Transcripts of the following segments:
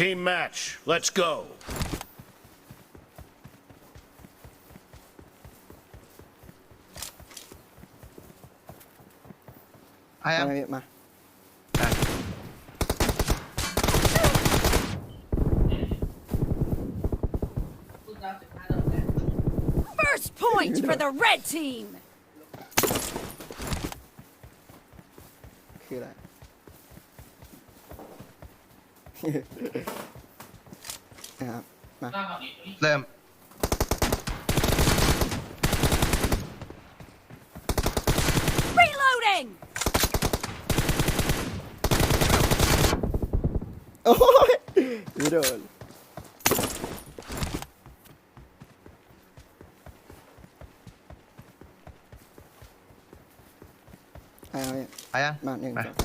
Team match. Let's go. เอายังมาพี่มาอะ First point for the red team. คืออะไร นะครับมาเริ่ม Reloading. โอ้ยไม่โดนเอาเอาเอายังมาหนึ่งมาสอง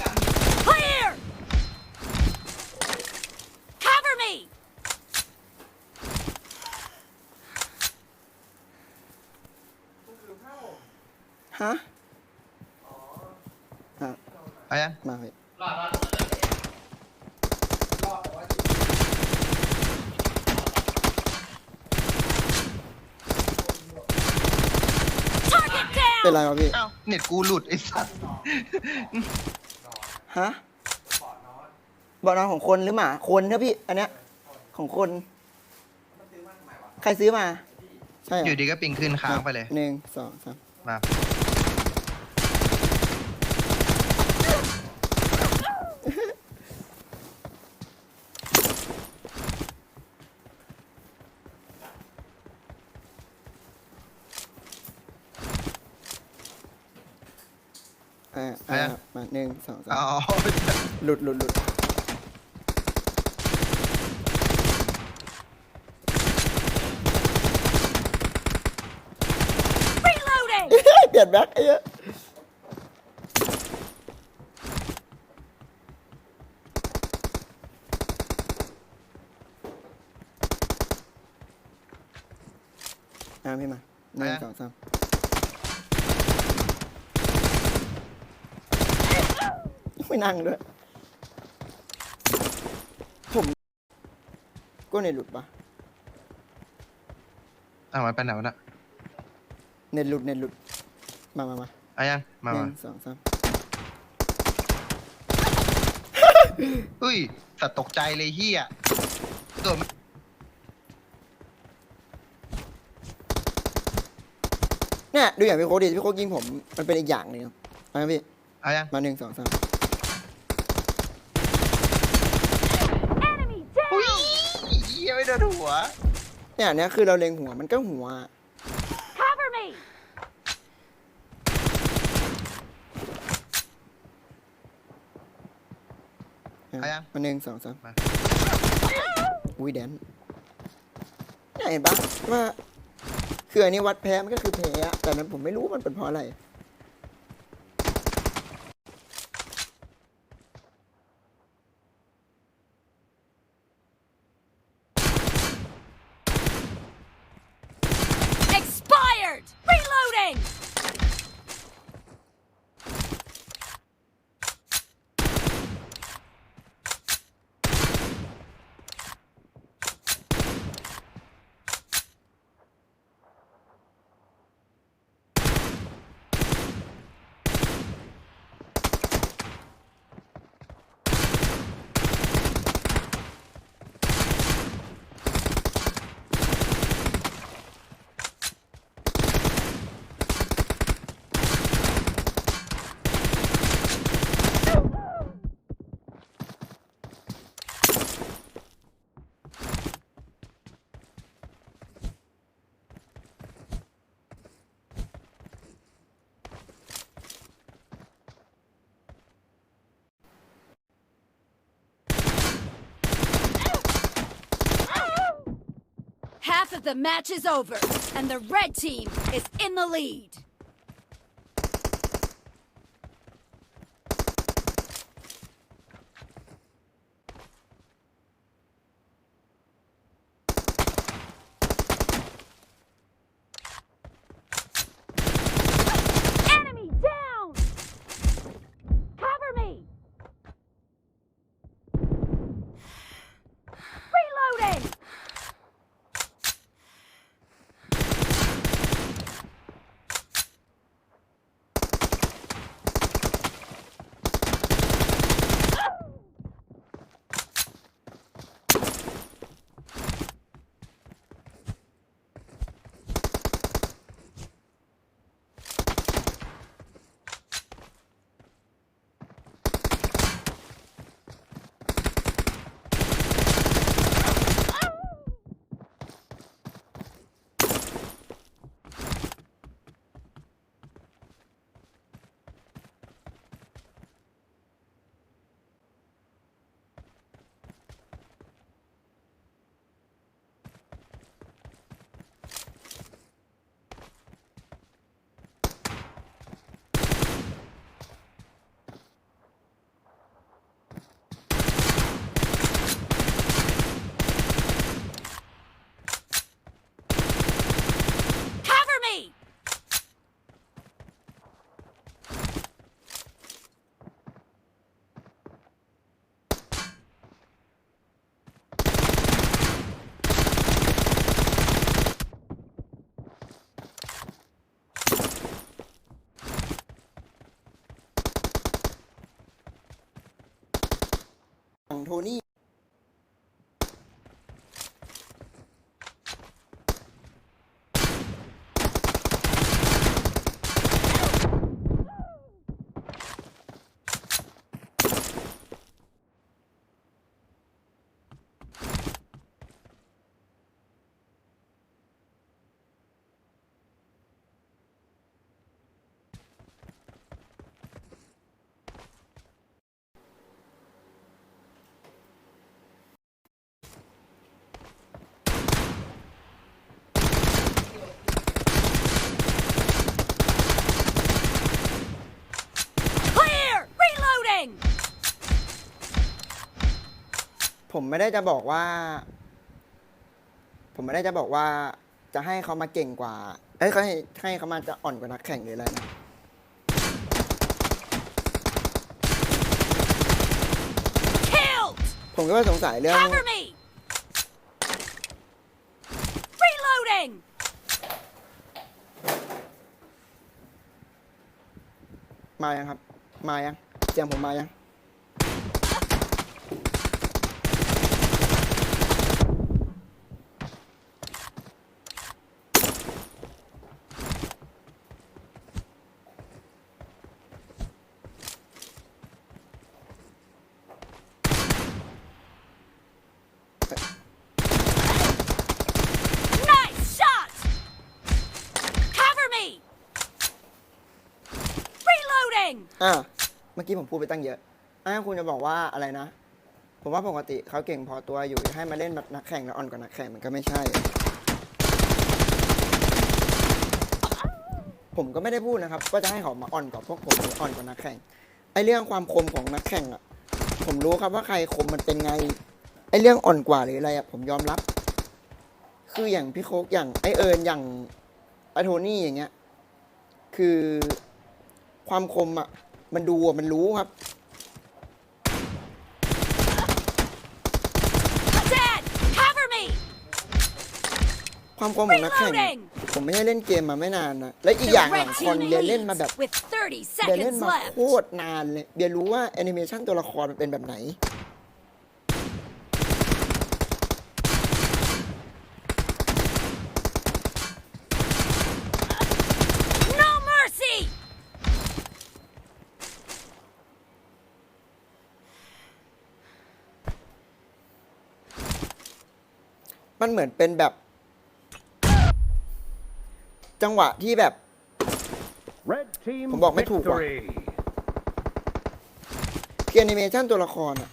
สาม Clear. Cover me. ฮะอะเอายังมาพี่ Target เป็น down. ไรวะพี่เอ้าเน็ตกูหลุดไอ้สัสฮะบอดนอนของคนหรือหมา คนครับพี่ อันเนี้ย ของคน ใครซื้อมา ใช่เหรอยู่ดีก็ปิงขึ้นค้างไปเลย หนึ่งสองสาม มาอ่าอ่ามา หนึ่งสองสาเอามเอาหลุดหลุดหลุด Reloading. เปลี่ยนแบ็คไอ้เหี้ยอ่าพี่มาหนึ่งสองสาม ไม่นั่งด้วย ผมก็เน็ตหลุดปะเอามันไปไหนวะน่ะเน็ตหลุดเน็ตหลุด มามามาเอายังมาหมานึ่งสองสามอุ้ยสัตว์ตกใจเลยเฮียโดดมาเนี่ยดูอย่างพี่โค้ดดิพี่โค้ดยิงผมมันเป็นอีกอย่างหนึ่งครับมาครับพี่เอายังมาหนึ่งสองสาม Enemy อุ้ย down. เฮียไม่โดนหัว เนี่ยเนี่ยคือเราเล็งหัวมันก็หัว Cover me. เอายังมาหนึ่งสองสามมา อุ้ยแดนเนี่ยเห็นปะว่าคืออันนี้วัดแพ้มันก็คือแพ้อะแต่นั้นผมไม่รู้ว่ามันเป็นเพราะอะไร Half of the match is over, and the red team is in the lead. ผมไม่ได้จะบอกว่า ผมไม่ได้จะบอกว่า จะให้เขามาเก่งกว่า เอ้ยให้ให้เขามาจะอ่อนกว่านักแข่งหรืออะไรนะ Killed! ผมก็ว่าสงสัยเรื่อง Cover me! Reloading! มายังครับ มายังเสียงผมมายัง Nice shot! Cover me! Reloading! อ่าเมื่อกี้ผมพูดไปตั้งเยอะอาคุณจะบอกว่าอะไรนะ ผมว่าปกติเขาเก่งพอตัวอยู่ให้มาเล่นแบบนักแข่งแล้วอ่อนกว่านักแข่งมันก็ไม่ใช่ ผมก็ไม่ได้พูดนะครับว่าจะให้เขามาอ่อนกว่าพวกผมหรืออ่อนกว่านักแข่งไอเรื่องความคมของนักแข่งอะ ผมรู้ครับว่าใครคมมันเป็นไง เรื่องอ่อนกว่าหรืออะไรอะผมยอมรับ คืออย่างพี่โคกอย่างไอเอิญอย่างไอโทนี่อย่างเงี้ย คือความคมอะมันดูอะมันรู้ครับ Dead! Cover me! ความคมของนักแข่ง Reloading ผมไม่ได้เล่นเกมมาไม่นานนะและอีก The อย่างหลัง red คอน team เบียร์เล่นมาแบบ leads with 30เบียร์เล่น seconds มา left. โคตรนานเลยเบียร์รู้ว่าแอนิเมชันตัวละครมันเป็นแบบไหน มันเหมือนเป็นแบบ จังหวะที่แบบ Red team ผมบอกไม่ถูกว่ะ victory. คือแอนิเมชันตัวละครอะ